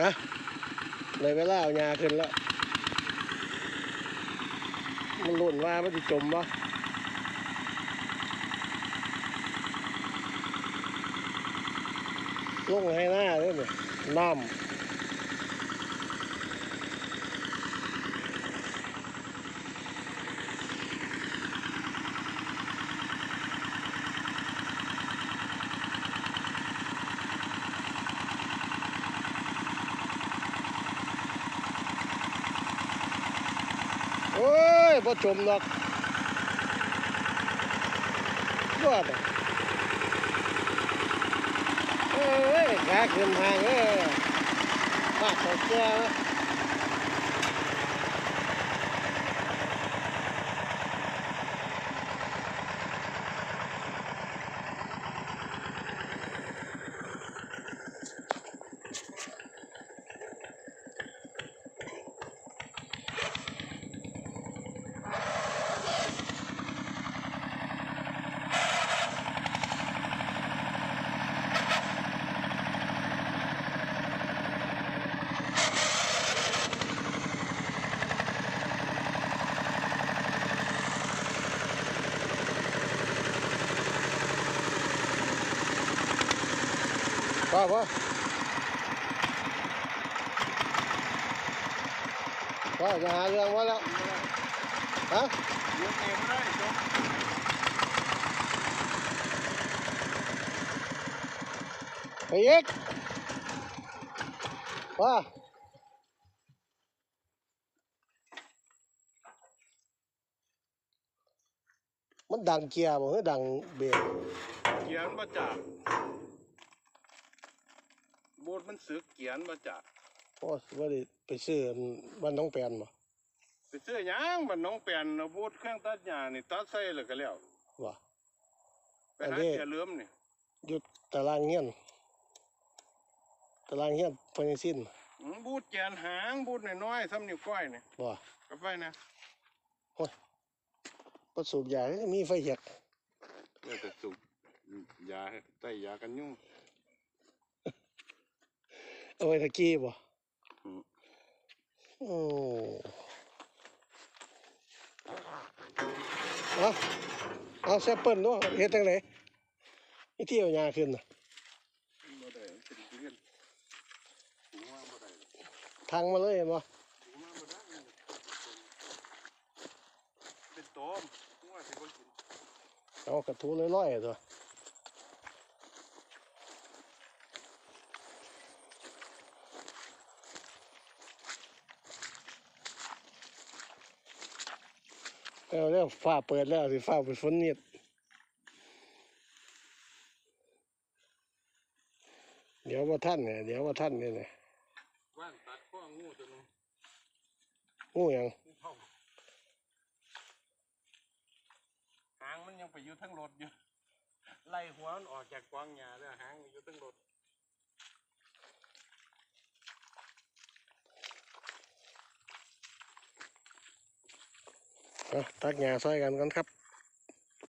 ฮะเลยเวลาเอายาขึ้นแล้ว มันหล่นว่ามันจะจมวะลงให้หน้าเลยเนี่ยน้ำ อ้ยบ่จมหรอกยอดเอ้ยขาขึ้นทางเอ้ยปากตกนะป้าป้าป้าจะเรื่องว่าแล้วฮะยกเองไม่ได้จบไปอีกว่ามันดังเกียร์บ่หรือดังเบรกเกียนมาจากโบดมันสึกเกียนมาจากโอ้ยว่าได้ไปซื้อบ้านน้องแปนบ่ไปซื้อหยังมันน้องแปลนเอาโบดเครื่องตัดหญ้านี่ตัดใส่แล้วก็แล้วว่าไปอันหานี้เกียร์เหลือมนี่หยุดตารางเฮียนตารางเฮียนพอยังสิ้นอืมบูดแกนหางบูดน้อยๆซ้ำนิ้วก้อยนี่บ่กลับไปนะก็สูบยามีไฟเหียกเดี๋ยวจะสูบยาใต้ยากันยุ่ง เอาไว้ตะกี้บ่อืมโอ้เอาเอาแซปเปิลเนาะเฮ็ดจังไดอีที่เอายาขึ้นน่ะบ่ได้มันเป็นเรื่องหูว่าบ่ได้ทางมาเลยเห็นบ่หูว่าบ่ได้เป็นโตมหูว่าสิบ่กินเอากระทูลอยๆตัว เอาแล้วฟ้าเปิดแล้วสิฟ้าเป็นฝนนิดเดี๋ยวว่าท่านเนี่ยเดี๋ยวว่าท่านเนี่ยเนี่ยว่านตัดข้องูตัวนึงงูหยังงูเห่าหางมันยังไปอยู่ทั้งรถอยู่ไล่หัวมันออกจากกวางหญ้าแล้วหางมันอยู่ทั้งรถ เอา ตักหญ้าซอยกันกันครับ